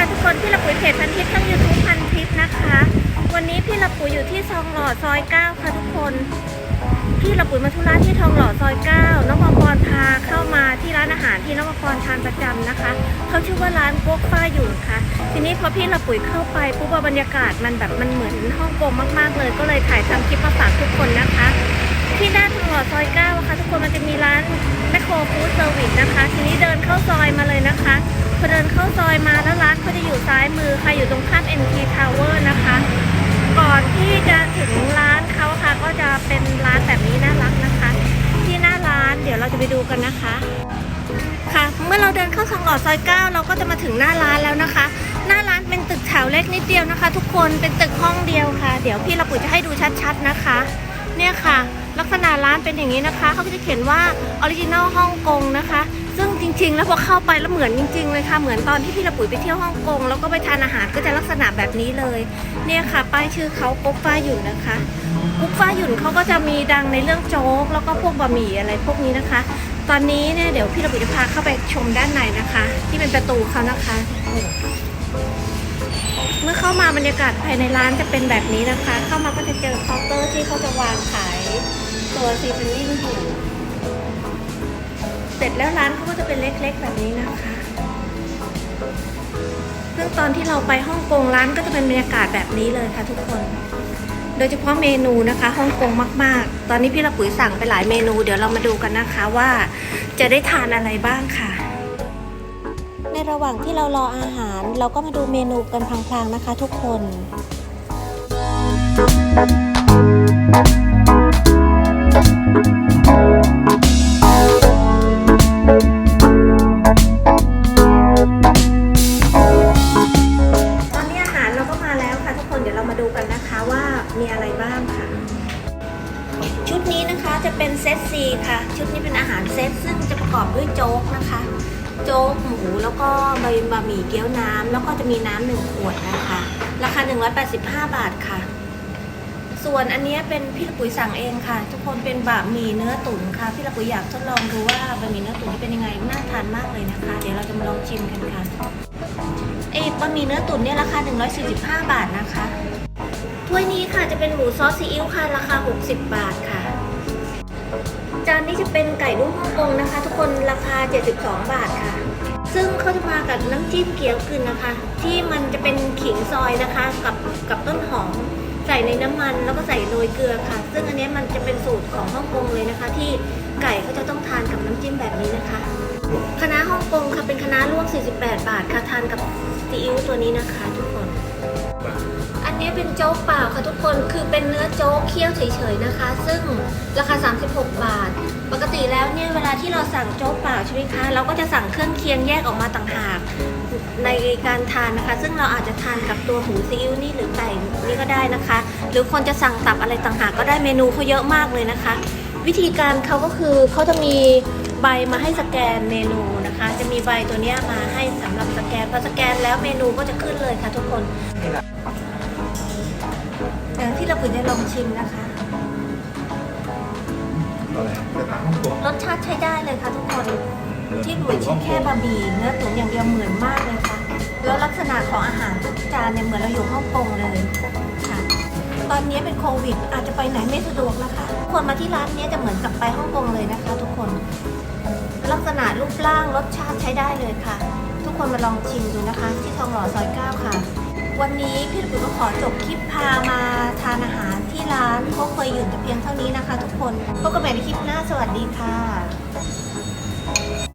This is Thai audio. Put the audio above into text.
ค่ะทุกคนพี่ละปุ๋ยเพจพันทิพย์ช่องยูทูบพันทิพย์นะคะ วันนี้พี่ละปุ๋ยอยู่ที่ทองหล่อซอยเก้าค่ะทุกคน พี่ละปุ๋ยมาธุระที่ทองหล่อซอยเก้าน้องปอปอนพาเข้ามาที่ร้านอาหารที่น้องปอปอนทานประจำนะคะเขาชื่อว่าร้านโก๊กฟ้าหยุ่นค่ะ ทีนี้พอพี่ละปุ๋ยเข้าไปปุ๊บบรรยากาศมันแบบมันเหมือนฮ่องกงมากๆเลย ก็เลยถ่ายทำคลิปมาฝากทุกคนนะคะ ที่หน้าทองหล่อซอยเก้าอะค่ะทุกคนมันจะมีร้านแมคโครฟู้ดเซอร์วิสนะคะ ทีนี้เดินเข้าซอยมาเลยนะคะพอเดินเข้าซอยมาแล้วร้านเขาจะอยู่ซ้ายมือค่ะอยู่ตรงข้าม NT Tower นะคะ ก่อนที่จะถึงร้านเขาค่ะ ก็จะเป็นร้านแบบนี้น่ารักนะคะ ที่หน้าร้านเดี๋ยวเราจะไปดูกันนะคะ ค่ะ เมื่อเราเดินเข้าทองหล่อซอยเก้าเราก็จะมาถึงหน้าร้านแล้วนะคะ หน้าร้านเป็นตึกแถวเล็กนิดเดียวนะคะ ทุกคนเป็นตึกห้องเดียวค่ะ เดี๋ยวพี่ระปุ๋ยจะให้ดูชัดๆนะคะ เนี่ยค่ะ ลักษณะร้านเป็นอย่างนี้นะคะเขาก็จะเขียนว่าออริจินอลฮ่องกงนะคะ ซึ่งจริง ๆ แล้วพอเข้าไปแล้วเหมือนจริงๆเลยค่ะเหมือนตอนที่พี่ระปุ๋ยไปเที่ยวฮ่องกงแล้วก็ไปทานอาหารก็จะลักษณะแบบนี้เลย เนี่ยค่ะ ป้ายชื่อเขากุ๊กฟ้าหยุ่นนะคะกุ๊กฟ้าหยุ่นเขาก็จะมีดังในเรื่องโจ๊กแล้วก็พวกบะหมี่อะไรพวกนี้นะคะ ตอนนี้เนี่ยเดี๋ยวพี่ระปุ๋ยจะพาเข้าไปชมด้านในนะคะ ที่เป็นประตูเขานะคะเมื่อเข้ามาบรรยากาศภายในร้านจะเป็นแบบนี้นะคะ เข้ามาก็จะเจอเคาน์เตอร์ที่เขาจะวางขาย ตัวซีซันนิ่งอยู่ เสร็จแล้วร้านเขาก็จะเป็นเล็กๆแบบนี้นะคะซึ่งตอนที่เราไปฮ่องกงร้านก็จะเป็นบรรยากาศแบบนี้เลยค่ะทุกคน โดยเฉพาะเมนูนะคะฮ่องกงมากๆ ตอนนี้พี่ละปุ๋ยสั่งไปหลายเมนู เดี๋ยวเรามาดูกันนะคะว่าจะได้ทานอะไรบ้างค่ะ ในระหว่างที่เรารออาหารเราก็มาดูเมนูกันพลางๆนะคะทุกคน ตอนนี้อาหารเราก็มาแล้วค่ะทุกคนเดี๋ยวเรามาดูกันนะคะว่ามีอะไรบ้างค่ะ ชุดนี้นะคะจะเป็นเซตซีค่ะ ชุดนี้เป็นอาหารเซตซึ่งจะประกอบด้วยโจ๊กนะคะ โจ๊กหมูแล้วก็ใบบะหมี่เกี๊ยวน้ำแล้วก็จะมีน้ำหนึ่งขวดนะคะ ราคา 185 บาทค่ะ ส่วนอันนี้เป็นพี่ละปุ๋ยสั่งเองค่ะ ทุกคนเป็นบะหมี่เนื้อตุ๋นค่ะพี่ละปุ๋ยอยากทดลองดูว่าบะหมี่เนื้อตุ๋นนี่เป็นยังไงน่าทานมากเลยนะคะ เดี๋ยวเราจะมาลองชิมกันค่ะไอ้บะหมี่เนื้อตุ๋นเนี่ยราคา 145 บาทนะคะถ้วยนี้ค่ะจะเป็นหมูซอสซีอิ๊วค่ะราคา 60 บาทค่ะ จานนี้จะเป็นไก่ลูกฮ่องกงนะคะ ทุกคนราคา 72 บาทค่ะ ซึ่งเขาจะมากับน้ำจิ้มเกี๊ยวกึนนะคะ ที่มันจะเป็นขิงซอยนะคะ กับกับต้นหอม ใส่ในน้ำมันแล้วก็ใส่โรยเกลือค่ะ ซึ่งอันนี้มันจะเป็นสูตรของฮ่องกงเลยนะคะ ที่ไก่เขาจะต้องทานกับน้ำจิ้มแบบนี้นะคะคณะฮ่องกงค่ะเป็นคณะลวก 48 บาทค่ะทานกับซีอิ๊วตัวนี้นะคะ ทุกคน อันนี้เป็นโจ๊กเปล่าค่ะทุกคนคือเป็นเนื้อโจ๊กเคี่ยวเฉยๆนะคะ ซึ่งราคา 36 บาท ปกติแล้วเนี่ยเวลาที่เราสั่งโจ๊กเปล่าใช่ไหมคะเราก็จะสั่งเครื่องเคียงแยกออกมาต่างหาก ในการทานนะคะ ซึ่งเราอาจจะทานกับตัวหมูซีอิ๊วนี่หรือไก่นี่ก็ได้นะคะ หรือคนจะสั่งตับอะไรต่างหากก็ได้เมนูเขาเยอะมากเลยนะคะ วิธีการเขาก็คือเขาจะมีใบมาให้สแกนเมนูนะคะ จะมีใบตัวเนี้ยมาให้สำหรับสแกนพอสแกนแล้วเมนูก็จะขึ้นเลยค่ะทุกคนอย่างที่เราปุ๋ยได้ลองชิมนะคะอะไรแต่ตามฮ่องกงรสชาติใช้ได้เลยค่ะทุกคน ที่ปุ๋ยชิมแค่บะหมี่เนื้อตุ๋นอย่างเดียวเหมือนมากเลยค่ะแล้วลักษณะของอาหารทุกจานเนี่ยเหมือนเราอยู่ฮ่องกงเลยค่ะ ตอนนี้เป็นโควิด อาจจะไปไหนไม่สะดวกนะคะคนมาที่ร้านนี้จะเหมือนกับไปฮ่องกงเลยนะคะ ทุกคน ลักษณะรูปร่างรสชาติใช้ได้เลยค่ะ ทุกคนมาลองชิมดูนะคะ ที่ทองหล่อซอยเก้าค่ะ วันนี้พี่ปุ๋ยก็ขอจบคลิปพามาทานอาหารที่ร้านโคกเคยหยุ่นแต่เพียงเท่านี้นะคะ ทุกคนพบกันใหม่ในคลิปหน้าสวัสดีค่ะ